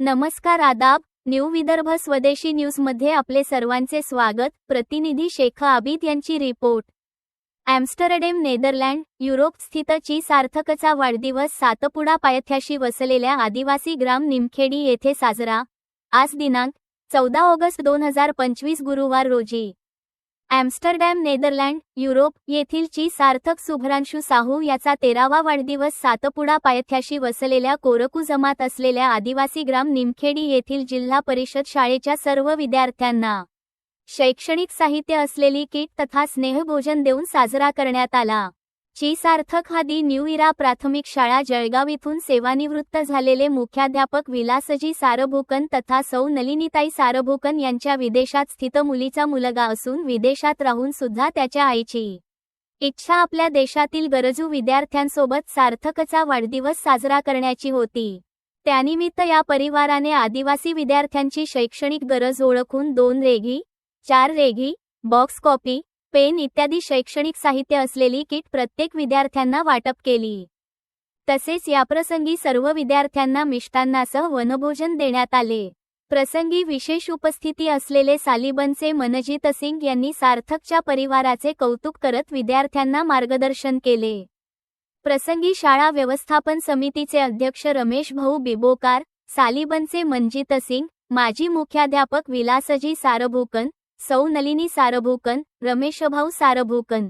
नमस्कार आदाब न्यू विदर्भ स्वदेशी न्यूजमध्ये आपले सर्वांचे स्वागत. प्रतिनिधी शेख आबिद यांची रिपोर्ट. ॲम्स्टरडेम नेदरलँड युरोप स्थित ची सार्थकचा वाढदिवस सातपुडा पायथ्याशी वसलेल्या आदिवासी ग्राम निमखेडी येथे साजरा. आज दिनांक चौदा ऑगस्ट दोन हजार पंचवीस गुरुवार रोजी. ॲम्स्टरडॅम नेदरलँड युरोप येथील ची सार्थक शुभ्रांशू साहू याचा तेरावा वाढदिवस सातपुडा पायथ्याशी वसलेल्या कोरकू जमात असलेल्या आदिवासी ग्राम निमखेडी येथील जिल्हा परिषद शाळेच्या सर्व विद्यार्थ्यांना शैक्षणिक साहित्य असलेली किट तथा स्नेहभोजन देऊन साजरा करण्यात आला. ची सार्थक हादी न्यू इरा प्राथमिक शाळा जळगाव इथून सेवानिवृत्त झालेले मुख्याध्यापक विलासजी सारभूकन तथा सौ नलिनीताई सारभोकन यांच्या विदेशात स्थित मुलीचा मुलगा असून विदेशात राहून सुद्धा त्याच्या आईची इच्छा आपल्या देशातील गरजू विद्यार्थ्यांसोबत सार्थकचा वाढदिवस साजरा करण्याची होती. त्यानिमित्त या परिवाराने आदिवासी विद्यार्थ्यांची शैक्षणिक गरज ओळखून दोन रेघी चार रेघी बॉक्स कॉपी पेन इत्यादी शैक्षणिक साहित्य असलेली किट प्रत्येक विद्यार्थ्यांना वाटप केली. तसेच याप्रसंगी सर्व विद्यार्थ्यांना मिष्टांनासह वनभोजन देण्यात आले. प्रसंगी विशेष उपस्थिती असलेले सालिबनचे मनजित सिंग यांनी सार्थकच्या परिवाराचे कौतुक करत विद्यार्थ्यांना मार्गदर्शन केले. प्रसंगी शाळा व्यवस्थापन समितीचे अध्यक्ष रमेश भाऊ बिबोकार सालिबनचे मनजित सिंग माजी मुख्याध्यापक विलासजी सारभूकन सौ नलिनी सारभूकन रमेशभाऊ सारभूकन.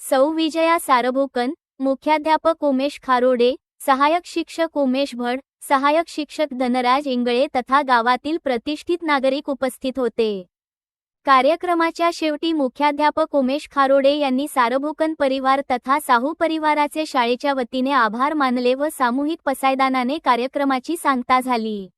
सौ विजया सारभूकन मुख्याध्यापक उमेश खारोडे सहायक शिक्षक उमेश भड सहायक शिक्षक धनराज इंगळे तथा गावातील प्रतिष्ठित नागरिक उपस्थित होते. कार्यक्रमाच्या शेवटी मुख्याध्यापक उमेश खारोडे यांनी सारभूकन परिवार तथा साहू परिवाराचे शाळेच्या वतीने आभार मानले व सामूहिक पसायदानाने कार्यक्रमाची सांगता झाली.